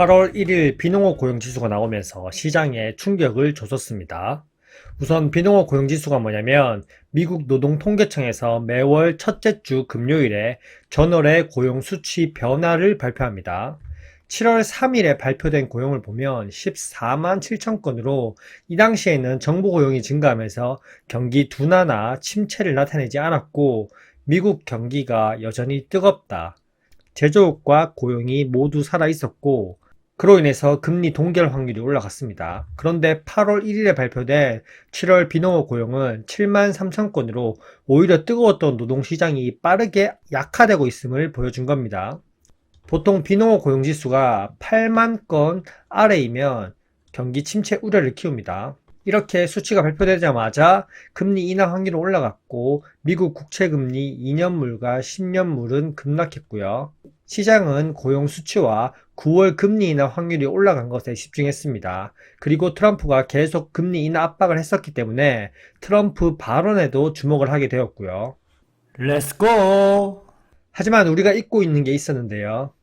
8월 1일 비농업 고용지수가 나오면서 시장에 충격을 줬었습니다. 우선 비농업 고용지수가 뭐냐면 미국 노동통계청에서 매월 첫째 주 금요일에 전월의 고용 수치 변화를 발표합니다. 7월 3일에 발표된 고용을 보면 14만 7천 건으로 이 당시에는 정부 고용이 증가하면서 경기 둔화나 침체를 나타내지 않았고 미국 경기가 여전히 뜨겁다. 제조업과 고용이 모두 살아 있었고 그로 인해서 금리 동결 확률이 올라갔습니다. 그런데 8월 1일에 발표된 7월 비농업 고용은 7만 3천 건으로 오히려 뜨거웠던 노동시장이 빠르게 약화되고 있음을 보여준 겁니다. 보통 비농업 고용 지수가 8만 건 아래이면 경기 침체 우려를 키웁니다. 이렇게 수치가 발표되자마자 금리 인하 확률은 올라갔고 미국 국채 금리 2년물과 10년물은 급락했고요. 시장은 고용 수치와 9월 금리 인하 확률이 올라간 것에 집중했습니다. 그리고 트럼프가 계속 금리 인하 압박을 했었기 때문에 트럼프 발언에도 주목을 하게 되었고요. 렛츠고! 하지만 우리가 잊고 있는 게 있었는데요.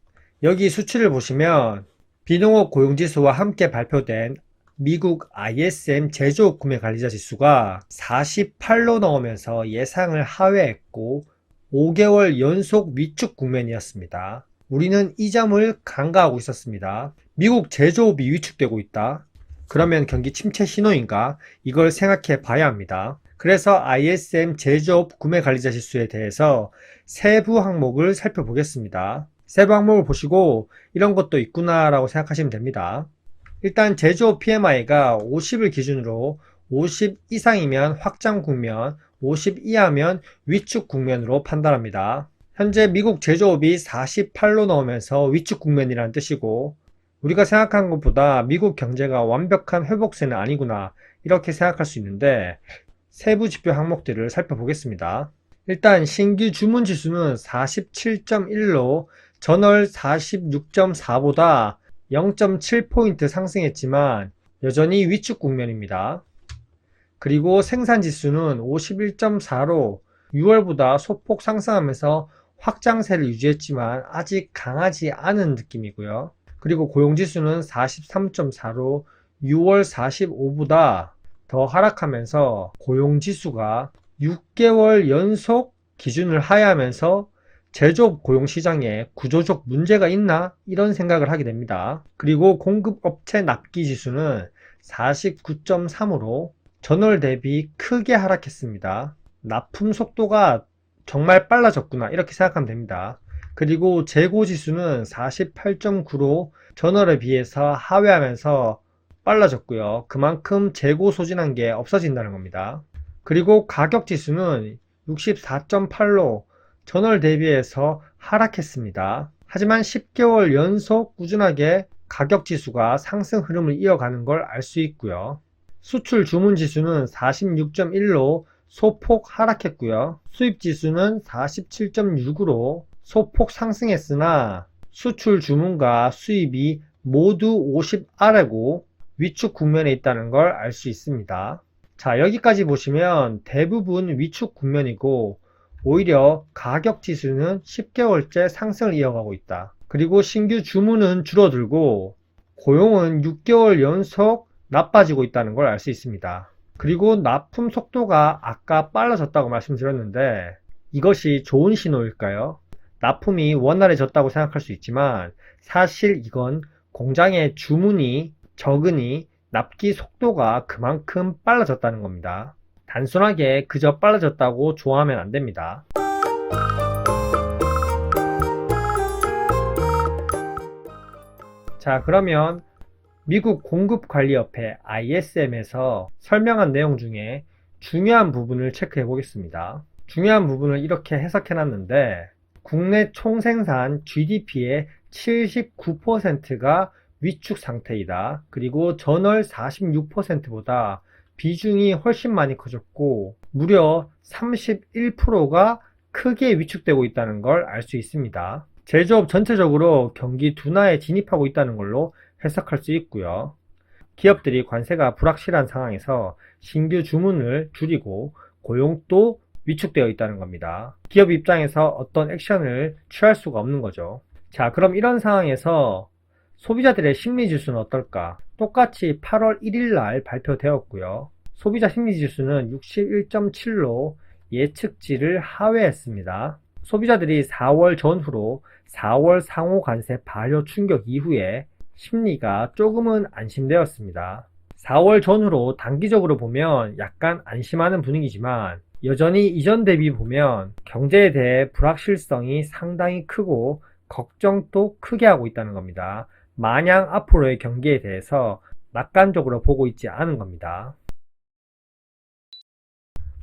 여기 수치를 보시면 비농업 고용지수와 함께 발표된 미국 ISM 제조업 구매 관리자 지수가 48로 나오면서 예상을 하회했고 5개월 연속 위축 국면이었습니다. 우리는 이 점을 간과하고 있었습니다. 미국 제조업이 위축되고 있다. 그러면 경기 침체 신호인가? 이걸 생각해 봐야 합니다. 그래서 ISM 제조업 구매 관리자 지수에 대해서 세부 항목을 살펴보겠습니다. 세부 항목을 보시고 이런 것도 있구나라고 생각하시면 됩니다. 일단 제조업 PMI가 50을 기준으로 50 이상이면 확장 국면, 50 이하면 위축 국면으로 판단합니다. 현재 미국 제조업이 48로 나오면서 위축 국면이라는 뜻이고 우리가 생각한 것보다 미국 경제가 완벽한 회복세는 아니구나 이렇게 생각할 수 있는데 세부 지표 항목들을 살펴보겠습니다. 일단 신규 주문 지수는 47.1로 전월 46.4보다 0.7포인트 상승했지만 여전히 위축 국면입니다. 그리고 생산 지수는 51.4로 6월보다 소폭 상승하면서 확장세를 유지했지만 아직 강하지 않은 느낌이고요. 그리고 고용 지수는 43.4로 6월 45보다 더 하락하면서 고용 지수가 6개월 연속 기준을 하회하면서 제조업 고용 시장에 구조적 문제가 있나? 이런 생각을 하게 됩니다. 그리고 공급업체 납기 지수는 49.3으로 전월 대비 크게 하락했습니다. 납품 속도가 정말 빨라졌구나. 이렇게 생각하면 됩니다. 그리고 재고 지수는 48.9로 전월에 비해서 하회하면서 빨라졌고요. 그만큼 재고 소진한 게 없어진다는 겁니다. 그리고 가격 지수는 64.8로 전월 대비해서 하락했습니다. 하지만 10개월 연속 꾸준하게 가격 지수가 상승 흐름을 이어가는 걸 알 수 있고요. 수출 주문 지수는 46.1로 소폭 하락했고요. 수입 지수는 47.6으로 소폭 상승했으나 수출 주문과 수입이 모두 50 아래고 위축 국면에 있다는 걸 알 수 있습니다. 자, 여기까지 보시면 대부분 위축 국면이고 오히려 가격 지수는 10개월째 상승을 이어가고 있다. 그리고 신규 주문은 줄어들고 고용은 6개월 연속 나빠지고 있다는 걸 알 수 있습니다. 그리고 납품 속도가 아까 빨라졌다고 말씀드렸는데 이것이 좋은 신호일까요? 납품이 원활해졌다고 생각할 수 있지만 사실 이건 공장의 주문이 적으니 납기 속도가 그만큼 빨라졌다는 겁니다. 단순하게 그저 빨라졌다고 좋아하면 안 됩니다. 자, 그러면 미국 공급관리협회 ISM에서 설명한 내용 중에 중요한 부분을 체크해 보겠습니다. 중요한 부분을 이렇게 해석해 놨는데 국내 총생산 GDP의 79%가 위축 상태이다. 그리고 전월 46%보다 비중이 훨씬 많이 커졌고 무려 31%가 크게 위축되고 있다는 걸 알 수 있습니다. 제조업 전체적으로 경기 둔화에 진입하고 있다는 걸로 해석할 수 있고요. 기업들이 관세가 불확실한 상황에서 신규 주문을 줄이고 고용도 위축되어 있다는 겁니다. 기업 입장에서 어떤 액션을 취할 수가 없는 거죠. 자, 그럼 이런 상황에서 소비자들의 심리지수는 어떨까? 똑같이 8월 1일 날 발표되었고요. 소비자 심리지수는 61.7로 예측치를 하회했습니다. 소비자들이 4월 전후로 4월 상호 관세 발효 충격 이후에 심리가 조금은 안심되었습니다. 4월 전후로 단기적으로 보면 약간 안심하는 분위기지만 여전히 이전 대비 보면 경제에 대해 불확실성이 상당히 크고 걱정도 크게 하고 있다는 겁니다. 마냥 앞으로의 경기에 대해서 낙관적으로 보고 있지 않은 겁니다.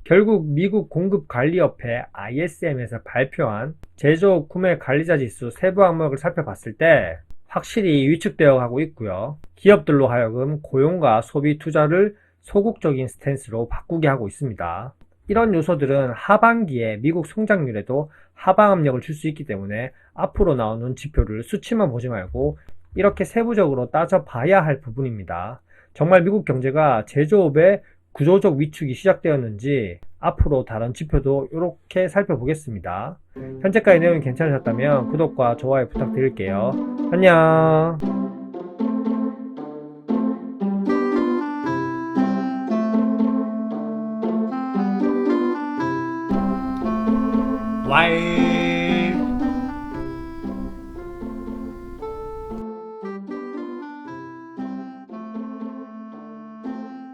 결국 미국 공급관리협회 ISM에서 발표한 제조업 구매 관리자 지수 세부 항목을 살펴봤을 때 확실히 위축되어 가고 있고요. 기업들로 하여금 고용과 소비 투자를 소극적인 스탠스로 바꾸게 하고 있습니다. 이런 요소들은 하반기에 미국 성장률에도 하방 압력을 줄 수 있기 때문에 앞으로 나오는 지표를 수치만 보지 말고 이렇게 세부적으로 따져봐야 할 부분입니다. 정말 미국 경제가 제조업의 구조적 위축이 시작되었는지 앞으로 다른 지표도 이렇게 살펴보겠습니다. 현재까지 내용이 괜찮으셨다면 구독과 좋아요 부탁드릴게요. 안녕. 와이